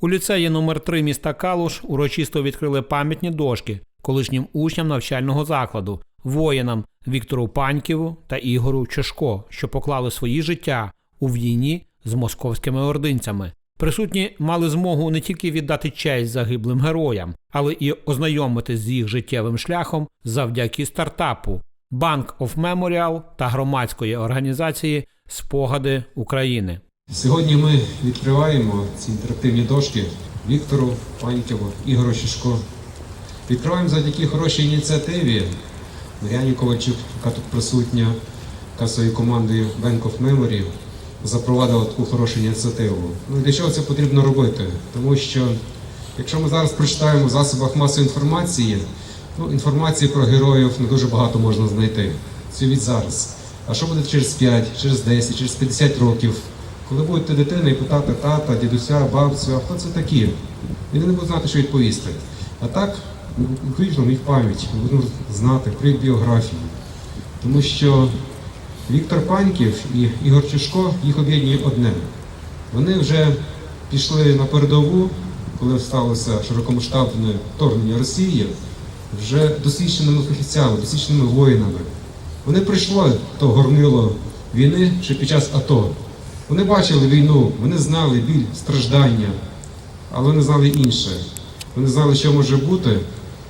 У ліцеї номер 3 міста Калуш урочисто відкрили пам'ятні дошки колишнім учням навчального закладу, воїнам Віктору Паньківу та Ігору Чешко, що поклали свої життя у війні з московськими ординцями. Присутні мали змогу не тільки віддати честь загиблим героям, але і ознайомитись з їх життєвим шляхом завдяки стартапу Bank of Memorial та громадської організації Спогади України. Сьогодні ми відкриваємо ці інтерактивні дошки Віктору Паньківу, Ігору Шишко. Відкриваємо завдяки хорошій ініціативі Мар'яні Ковальчук, яка тут присутня, яка своєю командою Bank of Memory запровадила таку хорошу ініціативу. Ну для чого це потрібно робити? Тому що якщо ми зараз прочитаємо в засобах масової інформації, ну, інформації про героїв не дуже багато можна знайти. Це від зараз. А що буде через 5, через 10, через 50 років? Коли будете дитина і питати тата, дідуся, бабцю, а хто це такі? Він не буде знати, що відповісти. А так, включно їх пам'ять, ми будемо знати про їх біографію. Тому що Віктор Паньків і Ігор Чешко їх об'єднує одне. Вони вже пішли на передову, коли сталося широкомасштабне вторгнення Росії, вже досвідченими фахівцями, досвідченими воїнами. Вони прийшли то горнило війни ще під час АТО. Вони бачили війну, вони знали біль, страждання, але вони знали інше. Вони знали, що може бути,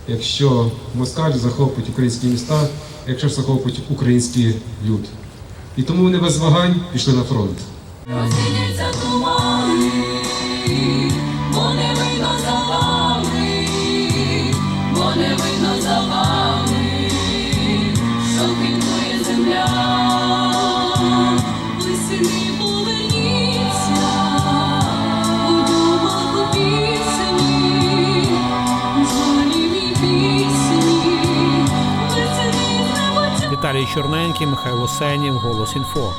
якщо москаль захопить українські міста, якщо захопить український люд. І тому вони без вагань пішли на фронт. Віталій Чорненький, Михайло Сенів, Голос інфо.